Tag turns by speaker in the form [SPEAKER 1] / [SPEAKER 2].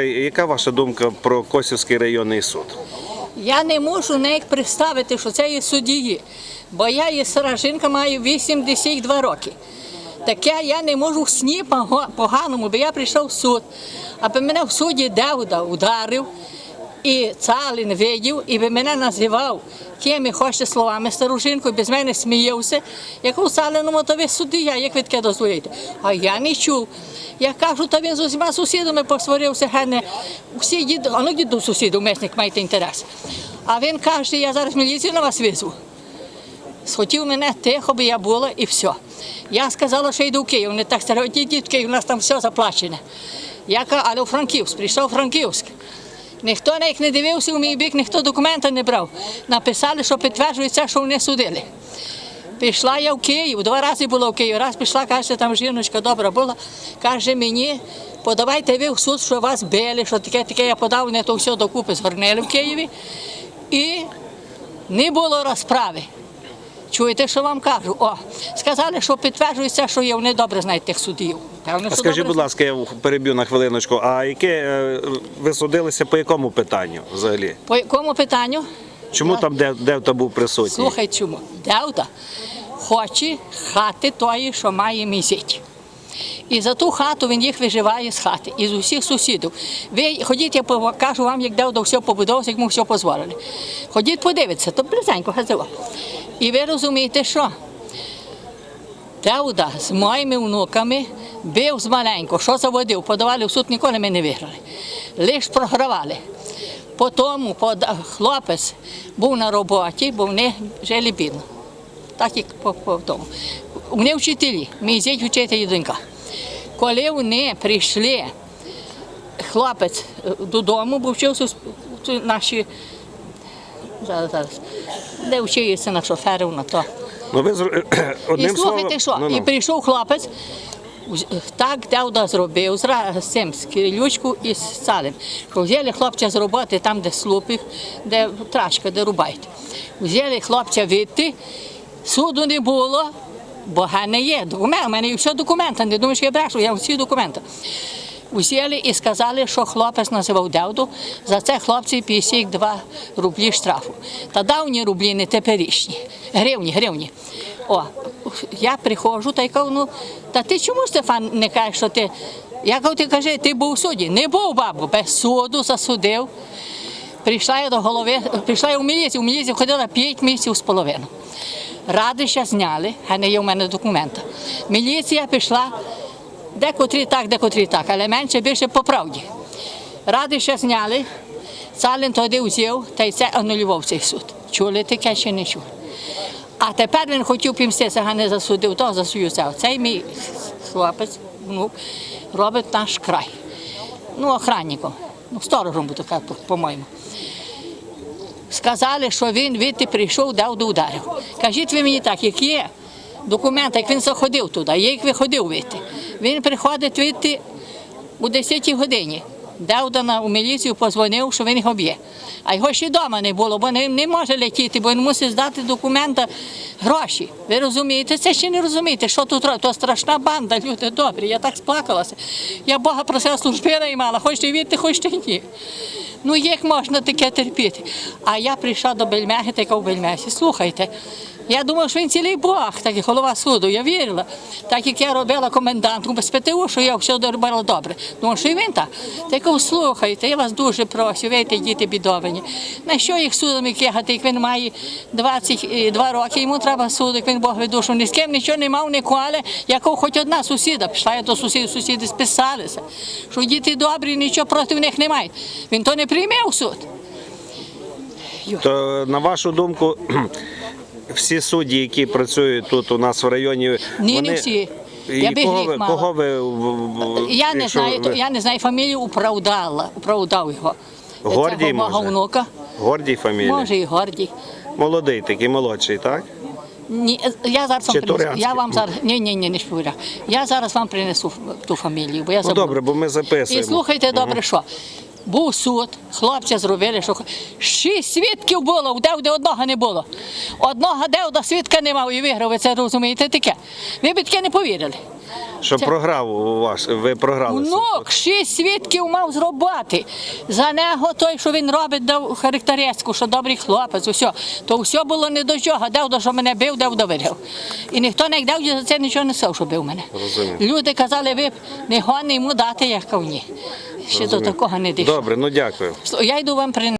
[SPEAKER 1] Яка ваша думка про Косівський районний суд?
[SPEAKER 2] Я не можу навіть представити, що це є судді, бо я є стара жінка, маю 82 роки. Таке я не можу в сні поганому, бо я прийшов в суд, аби мене в суді де ударив, і Цалін видів, і би мене називав ким і хоче словами стару жінку, без мене сміявся. Як у Цаліному, то ви суддя, як ви таке дозволите? А я не чув. Я кажу, то він з усіма сусідами посварився, гене. Всі діду, а ну діду сусіду, месник маєте інтерес. А він каже, я зараз міліцію на вас визву. Схотів мене тихо, би я була і все. Я сказала, що йду в Київ. Вони так сказали, «Ідіть, діть в Київ, у нас там все заплачене. Я кажу, але у Франківськ, прийшов Франківськ. Ніхто на їх не дивився у мій бік, ніхто документи не брав. Написали, що підтверджується, що вони судили. Пішла я в Київ, два рази була в Києві. Раз пішла, каже, там жіночка добра була. Каже мені, подавайте ви в суд, що вас били, що таке, таке я подав, не то все докупи згорнили в Києві. І не було розправи. Чуєте, що вам кажу? О, сказали, що підтверджується, що є, вони добре знають тих судів. Певно,
[SPEAKER 1] А
[SPEAKER 2] що
[SPEAKER 1] скажіть,
[SPEAKER 2] добре
[SPEAKER 1] будь ласка, я переб'ю на хвилиночку. А яке е, ви судилися по якому питанню взагалі?
[SPEAKER 2] По якому питанню?
[SPEAKER 1] Чому
[SPEAKER 2] Я-
[SPEAKER 1] там Дев- Девта був присутній?
[SPEAKER 2] Слухай, чому? Девда хоче хати тої, що має місяць. І за ту хату він їх виживає з хати, із усіх сусідів. Ви ходіть, я покажу вам, як Девда все побудувався, як йому все дозволили. Ходіть, подивіться, то близенько газово. І ви розумієте, що? Девда з моїми внуками бив з маленько, що заводив, подавали в суд, ніколи ми не виграли. Лиш програвали. Потім хлопець був на роботі, бо вони жили бідно. Так як по, по тому. Вони вчителі, мій зять вчитель донька. Коли вони прийшли, хлопець е, додому, бо вчився наші зараз, зараз, де вчився на шоферів, на то.
[SPEAKER 1] Ну ви зр-
[SPEAKER 2] І
[SPEAKER 1] одним
[SPEAKER 2] слухайте, що?
[SPEAKER 1] словом, ну,
[SPEAKER 2] І прийшов хлопець, так Девда зробив з, цим, з Кирилючку і з Салем. Що взяли хлопця з роботи, там, де слупів, де трачка, де рубають. Взяли хлопця відти, суду не було, бо га не є. Документ, у мене є все документи, не думаю, що я брешу, я всі документи. Взяли і сказали, що хлопець називав Девду, за це хлопці 52 рублі штрафу. Та давні рублі, не теперішні. Гривні, гривні. О, я приходжу та й кажу, ну, та ти чому, Стефан, не кажеш, що ти. Я кажу, ти кажи, ти був у суді. Не був, бабу, без суду засудив. Прийшла я до голови, прийшла я в міліцію, в міліцію ходила 5 місяців з половиною. Радища зняли, а не є в мене документа. Міліція пішла, декотрі так, декотрі так, але менше більше по правді. Радища зняли, Салін тоді взяв, та й це анулював цей суд. Чули таке чи не чули? А тепер він хотів пімстися, а не засудив, то засудив це. Цей мій хлопець, внук, робить наш край. Ну, охранником, ну, сторожем буду казати, по-моєму. Сказали, що він відти прийшов, дав до ударів. Кажіть ви мені так, як є документи, як він заходив туди, як виходив відти. Він приходить відти у 10 годині. Девда на у міліцію позвонив, що він його б'є. А його ще вдома не було, бо не, не може летіти, бо він мусить здати документи, гроші. Ви розумієте? Це ще не розумієте, що тут робить. То страшна банда, люди добрі. Я так сплакалася. Я Бога просила служби наймала, хочете вірити, хочете ні. Ну як можна таке терпіти? А я прийшла до Бельмехи, така в Бельмесі. Слухайте, я думала, що він цілий Бог, так як голова суду, я вірила. Так як я робила комендантку без ПТУ, що я все робила добре. Думаю, що і він так. Так слухайте, я вас дуже прошу, вийте, діти бідовані. На що їх судом кигати, як він має 22 роки, йому треба суд, як він Бог від душу. Ні з ким нічого не мав, ніколи. Якого хоч одна сусіда пішла, я до сусідів, сусіди списалися, що діти добрі, нічого проти них немає. Він то не прийме в суд.
[SPEAKER 1] То на вашу думку, всі судді, які працюють тут у нас в районі,
[SPEAKER 2] Ні,
[SPEAKER 1] вони...
[SPEAKER 2] не всі.
[SPEAKER 1] І
[SPEAKER 2] Я би
[SPEAKER 1] кого,
[SPEAKER 2] гріх мала.
[SPEAKER 1] кого ви
[SPEAKER 2] Я не знаю,
[SPEAKER 1] ви-
[SPEAKER 2] я не знаю фамілію, управдала, управдав його.
[SPEAKER 1] Гордій,
[SPEAKER 2] Це мого
[SPEAKER 1] може?
[SPEAKER 2] внука.
[SPEAKER 1] Гордій фамілія?
[SPEAKER 2] Може і Гордій.
[SPEAKER 1] Молодий, такий молодший, так?
[SPEAKER 2] Ні, я зараз вам принесу. Я вам зараз ні, ні, ні, не шпуря. Я зараз вам принесу ту фамілію, бо я
[SPEAKER 1] Ну добре, бо ми
[SPEAKER 2] І слухайте добре, що був суд, хлопця зробили, що шість свідків було, де, одного не було. Одного Девда свідка не мав і виграв, ви це розумієте таке. Ви б таке не повірили.
[SPEAKER 1] Що програв у ваш, ви програли.
[SPEAKER 2] Внук шість свідків мав зробити. За нього той, що він робить, дав характеристику, що добрий хлопець, усе. То все було не до чого. Дав, до що мене бив, дав довіряв. І ніхто не дав, за це нічого не сав, що бив мене.
[SPEAKER 1] Розумію.
[SPEAKER 2] Люди казали, ви не гони йому дати, я кажу, ні. Ще до такого не дійшло.
[SPEAKER 1] Добре, ну дякую.
[SPEAKER 2] Я йду вам принести.